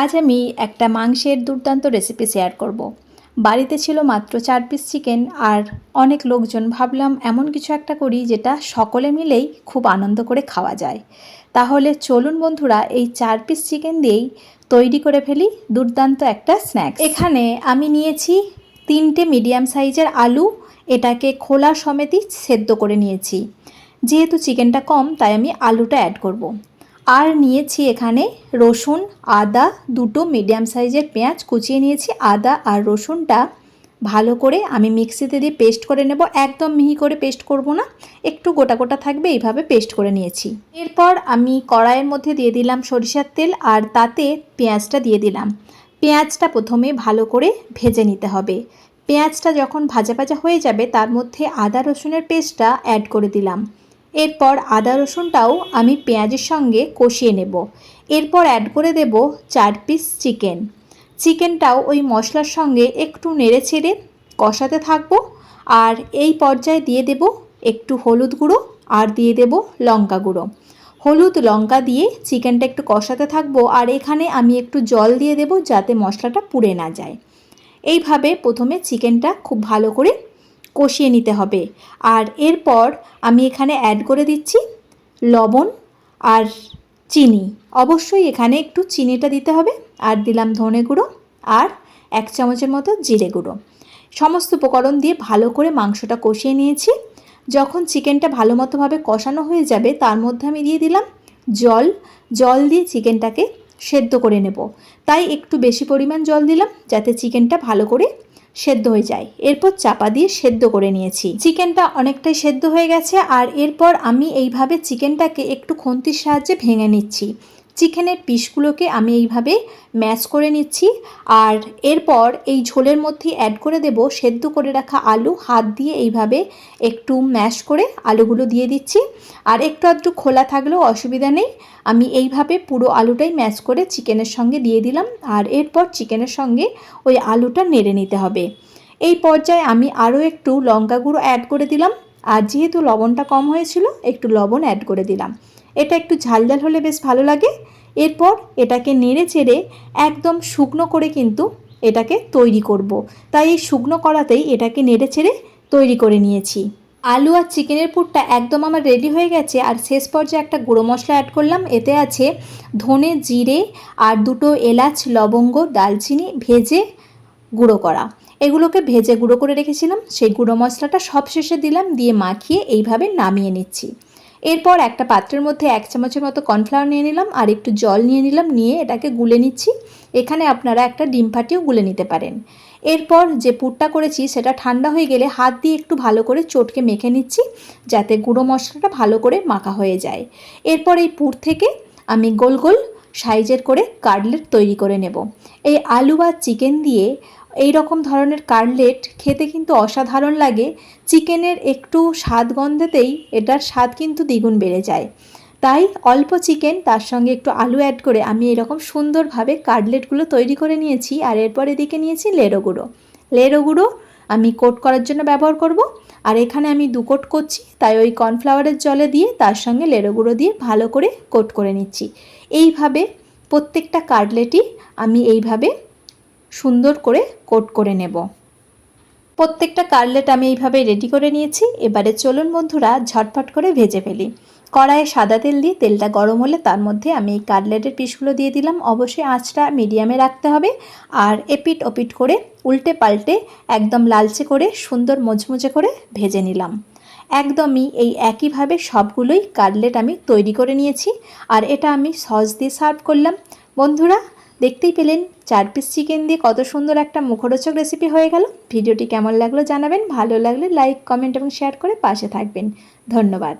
আজ আমি একটা মাংসের দুর্দান্ত রেসিপি শেয়ার করব। বাড়িতে ছিল মাত্র চার পিস চিকেন আর অনেক লোকজন ভাবলাম এমন কিছু একটা করি যেটা সকলে মিলেই খুব আনন্দ করে খাওয়া যায় তাহলে চলুন বন্ধুরা এই চার পিস চিকেন দিয়েই তৈরি করে ফেলি দুর্দান্ত একটা স্ন্যাক্স এখানে আমি নিয়েছি তিনটে মিডিয়াম সাইজের আলু, এটাকে খোলা সমেতই সেদ্ধ করে নিয়েছি যেহেতু চিকেনটা কম, তাই আমি আলুটা অ্যাড করব। আর নিয়েছি এখানে রসুন, আদা দুটো মিডিয়াম সাইজের পেঁয়াজ কুচিয়ে নিয়েছি। আদা আর রসুনটা ভালো করে আমি মিক্সিতে দিয়ে পেস্ট করে নেব। একদম মিহি করে পেস্ট করব না, একটু গোটা গোটা থাকবে, এইভাবে পেস্ট করে নিয়েছি। এরপর আমি কড়াইয়ের মধ্যে দিয়ে দিলাম সরিষার তেল আর তাতে পেঁয়াজটা দিয়ে দিলাম। পেঁয়াজটা প্রথমে ভালো করে ভেজে নিতে হবে। পেঁয়াজটা যখন ভাজা ভাজা হয়ে যাবে, তার মধ্যে আদা রসুনের পেস্টটা অ্যাড করে দিলাম। এরপর আদা রসুনটাও আমি পেঁয়াজের সঙ্গে কষিয়ে নেব। এরপর অ্যাড করে দেব চার পিস চিকেন চিকেনটাও ওই মশলার সঙ্গে একটু নেড়ে ছেড়ে কষাতে থাকব আর এই পর্যায়ে দিয়ে দেব একটু হলুদ গুঁড়ো আর দিয়ে দেব লঙ্কা গুঁড়ো। হলুদ, লঙ্কা দিয়ে চিকেনটা একটু কষাতে থাকব আর এখানে আমি একটু জল দিয়ে দেব যাতে মশলাটা পুড়ে না যায়। এইভাবে প্রথমে চিকেনটা খুব ভালো করে কষিয়ে নিতে হবে। আর এরপর আমি এখানে অ্যাড করে দিচ্ছি লবণ আর চিনি। অবশ্যই এখানে একটু চিনিটা দিতে হবে। আর দিলাম ধনে গুঁড়ো আর এক চামচের মতো জিরে গুঁড়ো। সমস্ত উপকরণ দিয়ে ভালো করে মাংসটা কষিয়ে নিয়েছি। যখন চিকেনটা ভালো মতোভাবে কষানো হয়ে যাবে, তার মধ্যে আমি দিয়ে দিলাম জল। জল দিয়ে চিকেনটাকে সেদ্ধ করে নেব। তাই একটু বেশি পরিমাণ জল দিলাম, যাতে চিকেনটা ভালো করে সেদ্ধ হয়ে যায়। এরপর চাপা দিয়ে সেদ্ধ করে নিয়েছি। চিকেনটা অনেকটাই সেদ্ধ হয়ে গেছে আর এরপর আমি এইভাবে চিকেনটাকে একটু খন্তির সাহায্যে ভেঙে নিচ্ছি। চিকেনের পিসগুলোকে আমি এইভাবে ম্যাশ করে নিচ্ছি। আর এরপর এই ঝোলের মধ্যে অ্যাড করে দেব সেদ্ধ করে রাখা আলু। হাত দিয়ে এইভাবে একটু ম্যাশ করে আলুগুলো দিয়ে দিচ্ছি। আর একটু আধটু খোলা থাকলেও অসুবিধা নেই। আমি এইভাবে পুরো আলুটাই ম্যাশ করে চিকেনের সঙ্গে দিয়ে দিলাম। আর এরপর চিকেনের সঙ্গে ওই আলুটা নেড়ে নিতে হবে। এই পর্যায়ে আমি আরও একটু লঙ্কা গুঁড়ো অ্যাড করে দিলাম। আর যেহেতু লবণটা কম হয়েছিল, একটু লবণ অ্যাড করে দিলাম। এটা একটু ঝাল ঝাল হলে বেশ ভালো লাগে। এরপর এটাকে নেড়ে চেড়ে একদম শুকনো করে কিন্তু এটাকে তৈরি করব। তাই এই শুকনো করাতেই এটাকে নেড়ে চেড়ে তৈরি করে নিয়েছি। আলু আর চিকেনের পুরটা একদম আমার রেডি হয়ে গেছে। আর শেষ পর্যায়ে একটা গুঁড়ো মশলা অ্যাড করলাম। এতে আছে ধনে, জিরে আর দুটো এলাচ, লবঙ্গ দালচিনি ভেজে গুঁড়ো করা। এগুলোকে ভেজে গুঁড়ো করে রেখেছিলাম। সেই গুঁড়ো মশলাটা সব শেষে দিলাম। দিয়ে মাখিয়ে এইভাবে নামিয়ে নিচ্ছি। এরপর একটা পাত্রের মধ্যে এক চামচের মতো কর্নফ্লাওয়ার নিয়ে নিলাম, আর একটু জল নিয়ে নিলাম, নিয়ে এটাকে গুলে নিচ্ছি। এখানে আপনারা একটা ডিম ফাটিও গুলে নিতে পারেন। এরপর যে পুরটা করেছি, সেটা ঠান্ডা হয়ে গেলে হাত দিয়ে একটু ভালো করে চটকে মেখে নিচ্ছি, যাতে গুঁড়ো মশলাটা ভালো করে মাখা হয়ে যায়। এরপর এই পুর থেকে আমি গোল গোল সাইজের করে কাটলেট তৈরি করে নেব। এই আলু বা চিকেন দিয়ে এই রকম ধরনের কাটলেট খেতে কিন্তু অসাধারণ লাগে। চিকেনের একটু স্বাদ গন্ধেতেই এটার স্বাদ কিন্তু দ্বিগুণ বেড়ে যায়। তাই অল্প চিকেন, তার সঙ্গে একটু আলু অ্যাড করে আমি এরকম সুন্দরভাবে কাটলেটগুলো তৈরি করে নিয়েছি আর এরপর এদিকে নিয়েছি লেরো গুঁড়ো। লেরো গুঁড়ো আমি কোট করার জন্য ব্যবহার করব আর এখানে আমি দু কোট করছি, তাই ওই কর্নফ্লাওয়ারের জলে দিয়ে তার সঙ্গে লেরো গুঁড়ো দিয়ে ভালো করে কোট করে নিচ্ছি। এইভাবে প্রত্যেকটা কাটলেটই আমি এইভাবে সুন্দর করে কোট করে নেব। প্রত্যেকটা কাটলেট আমি এইভাবে রেডি করে নিয়েছি। এবারে চলুন বন্ধুরা ঝটফট করে ভেজে ফেলি। কড়াইয়ে সাদা তেল দিয়ে তেলটা গরম হলে তার মধ্যে আমি এই কাটলেটের পিসগুলো দিয়ে দিলাম। অবশ্যই আঁচটা মিডিয়ামে রাখতে হবে আর এপিট ওপিট করে উল্টে পাল্টে একদম লালচে করে সুন্দর মচমচে করে ভেজে নিলাম। একদমই এই একইভাবে সবগুলোই কাটলেট আমি তৈরি করে নিয়েছি। আর এটা আমি সস দিয়ে সার্ভ করলাম। বন্ধুরা দেখতেই পেলেন চার পিস চিকেন দিয়ে কত সুন্দর একটা মুখরোচক রেসিপি হয়ে গেল। ভিডিওটি কেমন লাগল জানাবেন। ভালো লাগলে লাইক কমেন্ট এবং শেয়ার করে পাশে থাকবেন। ধন্যবাদ।